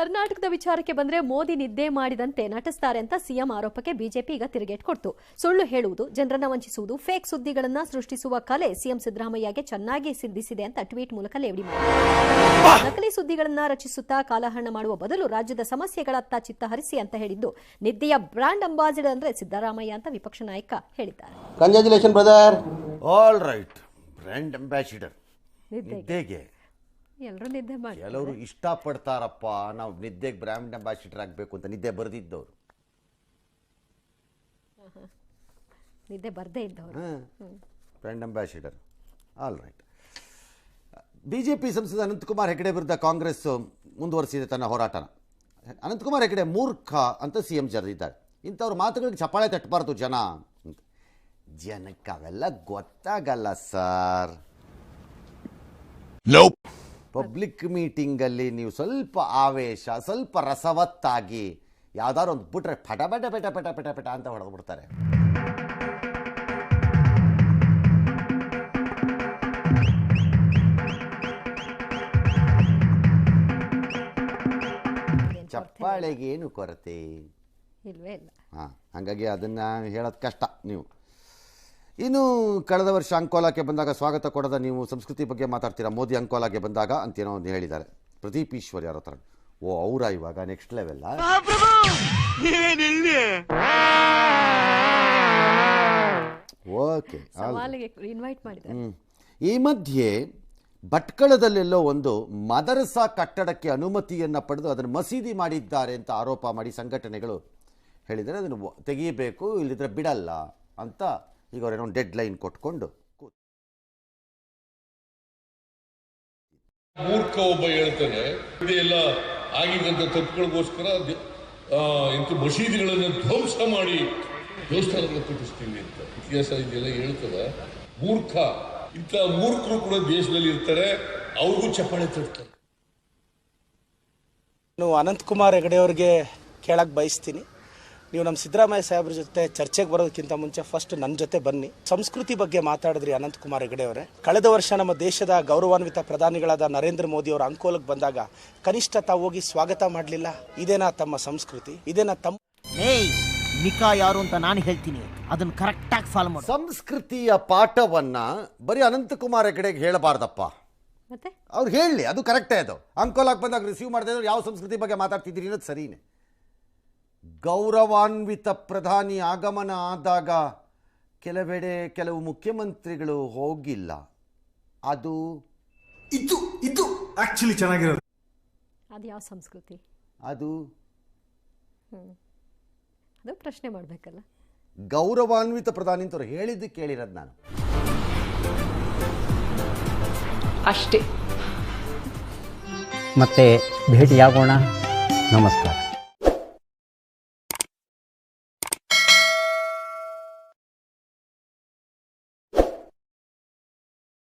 ಕರ್ನಾಟಕದ ವಿಚಾರಕ್ಕೆ ಬಂದ್ರೆ ಮೋದಿ ನಿದ್ದೆ ಮಾಡಿದಂತೆ ನಟಿಸ್ತಾರೆ ಅಂತ ಸಿಎಂ ಆರೋಪಕ್ಕೆ ಬಿಜೆಪಿ ಈಗ ತಿರುಗೇಟ್ ಕೊಡ್ತು. ಸುಳ್ಳು ಹೇಳುವುದು ಜನರನ್ನ ವಂಚಿಸುವುದು ಫೇಕ್ ಸುದ್ದಿಗಳನ್ನ ಸೃಷ್ಟಿಸುವ ಕಲೆ ಸಿಎಂ ಸಿದ್ದರಾಮಯ್ಯಗೆ ಚೆನ್ನಾಗಿ ಸಿದ್ಧಿಸಿದೆ ಅಂತ ಟ್ವೀಟ್ ಮೂಲಕ ಲೇವಡಿ ಮಾಡಿದ್ದಾರೆ ನಕಲಿ ಸುದ್ದಿಗಳನ್ನ ರಚಿಸುತ್ತಾ ಕಾಲಹರಣ ಮಾಡುವ ಬದಲು ರಾಜ್ಯದ ಸಮಸ್ಯೆಗಳತ್ತ ಚಿತ್ತ ಹರಿಸಿ ಅಂತ ಹೇಳಿದ್ದು ನಿದ್ದೆಯ ಬ್ರಾಂಡ್ ಅಂಬಾಸಿಡರ್ ಅಂದ್ರೆ ಸಿದ್ದರಾಮಯ್ಯ ಅಂತ ವಿಪಕ್ಷ ನಾಯಕ ಹೇಳಿದ್ದಾರೆ. Brother all right brand ambassador ನಿದ್ದೆಗೆ. ಎಲ್ಲರೂ ನಿದ್ದೆ ಮಾಡಿ ಕೆಲವರು ಇಷ್ಟಪಡ್ತಾರಪ್ಪ ನಾವು ನಿದ್ದೆಗೆ ಬ್ರಾಹ್ಮಣ ಅಂಬಾಸಿಡರ್ ಆಗಬೇಕು ಅಂತ ನಿದ್ದೆ ಬರೆದಿದ್ದವರು. ನಿದ್ದೆ ಬರ್ದೇ ಇದ್ದವರು. Brand ambassador all right B J P ಸಂಸದ ಅನಂತಕುಮಾರ್ ಹೆಗಡೆ ವಿರುದ್ಧ ಕಾಂಗ್ರೆಸ್ ಮುಂದುವರಿಸಿದೆ ತನ್ನ ಹೋರಾಟನ. ಅನಂತಕುಮಾರ್ ಹೆಗಡೆ ಮೂರ್ಖ ಅಂತ ಸಿ ಎಂ ಜರೆದಿದ್ದಾರೆ. ಇಂಥವ್ರ ಮಾತುಗಳಿಗೆ ಚಪ್ಪಾಳೆ ತಟ್ಟಬಾರ್ದು ಜನ ಅಂತ. ಜನಕ್ಕೆ ಅವೆಲ್ಲ ಗೊತ್ತಾಗಲ್ಲ ಸರ್ ಪಬ್ಲಿಕ್ ಮೀಟಿಂಗಲ್ಲಿ ನೀವು ಸ್ವಲ್ಪ ಆವೇಶ ಸ್ವಲ್ಪ ರಸವತ್ತಾಗಿ ಯಾವ್ದಾದ್ರು ಒಂದು ಬಿಟ್ರೆ ಪಟ ಪಟ ಪಟ ಪಟ ಪಟ ಪಟ ಅಂತ ಹೊಡೆದು ಬಿಡ್ತಾರೆ ಚಪ್ಪಾಳೆಗೆ ಏನು ಕೊರತೆ? ಇಲ್ವೇ ಇಲ್ಲ. ಹಾಂ ಹಾಗಾಗಿ ಅದನ್ನು ಹೇಳೋದು ಕಷ್ಟ ನೀವು. ಇನ್ನು ಕಳೆದ ವರ್ಷ ಅಂಕೋಲಾಕ್ಕೆ ಬಂದಾಗ ಸ್ವಾಗತ ಕೊಡದ ನೀವು ಸಂಸ್ಕೃತಿ ಬಗ್ಗೆ ಮಾತಾಡ್ತೀರಾ? ಮೋದಿ ಅಂಕೋಲಾಗೆ ಬಂದಾಗ ಅಂತೇನೋ ಒಂದು ಹೇಳಿದ್ದಾರೆ. ಪ್ರದೀಪ್ ಈಶ್ವರ್ ಯಾರೋ ಥರ ಓ ಅವರ ಇವಾಗ ನೆಕ್ಸ್ಟ್ ಲೆವೆಲ್ಲ ಓಕೆ ಸವಾಲಿಗೆ ಇನ್ವೈಟ್ ಮಾಡಿದ್ದಾರೆ. ಈ ಮಧ್ಯೆ ಭಟ್ಕಳದಲ್ಲೆಲ್ಲೋ ಒಂದು ಮದರಸಾ ಕಟ್ಟಡಕ್ಕೆ ಅನುಮತಿಯನ್ನು ಪಡೆದು ಅದನ್ನು ಮಸೀದಿ ಮಾಡಿದ್ದಾರೆ ಅಂತ ಆರೋಪ ಮಾಡಿ ಸಂಘಟನೆಗಳು ಹೇಳಿದರೆ ಅದನ್ನು ತೆಗೆಯಬೇಕು ಇಲ್ಲಿದ್ರೆ ಬಿಡಲ್ಲ ಅಂತ ಈಗ ಅವರೇನೋ ಡೆಡ್ ಲೈನ್ ಕೊಟ್ಕೊಂಡು ಮೂರ್ಖ ಒಬ್ಬ ಹೇಳ್ತಾನೆ ಎಲ್ಲ ಆಗಿದ್ದಂಥ ತಪ್ಪುಗಳಿಗೋಸ್ಕರ ಇಂಥ ಮಸೀದಿಗಳನ್ನು ಧ್ವಂಸ ಮಾಡಿ ದೇವಸ್ಥಾನಗಳನ್ನು ಕಟ್ಟಿಸ್ತೀವಿ ಅಂತ. ಇತಿಹಾಸ ಇದೆಲ್ಲ ಹೇಳ್ತದ. ಮೂರ್ಖ ಇಂಥ ಮೂರ್ಖರು ಕೂಡ ದೇಶದಲ್ಲಿ ಇರ್ತಾರೆ ಅವ್ರಿಗೂ ಚಪ್ಪಾಳೆ ತಟ್ತಾರೆ. ನಾವು ಅನಂತಕುಮಾರ್ ಹೆಗಡೆ ಅವ್ರಿಗೆ ಕೇಳಕ್ಕೆ ಬಯಸ್ತೀನಿ. ನೀವು ನಮ್ಮ ಸಿದ್ದರಾಮಯ್ಯ ಸಾಹೇಬ್ರ ಜೊತೆ ಚರ್ಚೆಗೆ ಬರೋದಕ್ಕಿಂತ ಮುಂಚೆ ಫಸ್ಟ್ ನನ್ನ ಜೊತೆ ಬನ್ನಿ. ಸಂಸ್ಕೃತಿ ಬಗ್ಗೆ ಮಾತಾಡಿದ್ರಿ ಅನಂತಕುಮಾರ್ ಹೆಗಡೆ ಅವರೇ. ಕಳೆದ ವರ್ಷ ನಮ್ಮ ದೇಶದ ಗೌರವಾನ್ವಿತ ಪ್ರಧಾನಿಗಳಾದ ನರೇಂದ್ರ ಮೋದಿ ಅವರ ಅಂಕೋಲಕ್ಕೆ ಬಂದಾಗ ಕನಿಷ್ಠ ತಾವು ಹೋಗಿ ಸ್ವಾಗತ ಮಾಡಲಿಲ್ಲ. ಇದೇನಾ ತಮ್ಮ ಸಂಸ್ಕೃತಿ? ಇದೇನಾ ತಮ್ಮ ಏಯ್ ಮಿಕಾ ಯಾರು ಅಂತ ನಾನು ಹೇಳ್ತೀನಿ. ಅದನ್ನ ಕರೆಕ್ಟಾಗಿ ಫಾಲೋ ಮಾಡಿ. ಸಂಸ್ಕೃತಿಯ ಪಾಠವನ್ನ ಬರೀ ಅನಂತಕುಮಾರ್ ಹೆಗಡೆಗೆ ಹೇಳಬಾರ್ದಪ್ಪ. ಮತ್ತೆ? ಅವ್ರು ಹೇಳಿ ಅದು ಕರೆಕ್ಟೇ ಅದು. ಅಂಕೋಲಾಕ್ ಬಂದಾಗ ರಿಸೀವ್ ಮಾಡಿದ್ರೆ ಯಾವ ಸಂಸ್ಕೃತಿ ಬಗ್ಗೆ ಮಾತಾಡ್ತಿದ್ದೀರಿ ಅನ್ನೋದು ಸರಿನೇ. ಗೌರವಾನ್ವಿತ ಪ್ರಧಾನಿ ಆಗಮನ ಆದಾಗ ಕೆಲವೆಡೆ ಕೆಲವು ಮುಖ್ಯಮಂತ್ರಿಗಳು ಹೋಗಿಲ್ಲ. ಅದು ಇದು ಇದು ಆಕ್ಚುಲಿ ಚೆನ್ನಾಗಿರೋದು. ಅದು ಯಾವ ಸಂಸ್ಕೃತಿ? ಅದು ಅದು ಪ್ರಶ್ನೆ ಮಾಡಬೇಕಲ್ಲ. ಗೌರವಾನ್ವಿತ ಪ್ರಧಾನಿ ಅಂತವ್ರು ಹೇಳಿದ್ದು ಕೇಳಿರೋದು ನಾನು. ಅಷ್ಟೇ. ಮತ್ತೆ ಭೇಟಿಯಾಗೋಣ. ನಮಸ್ಕಾರ.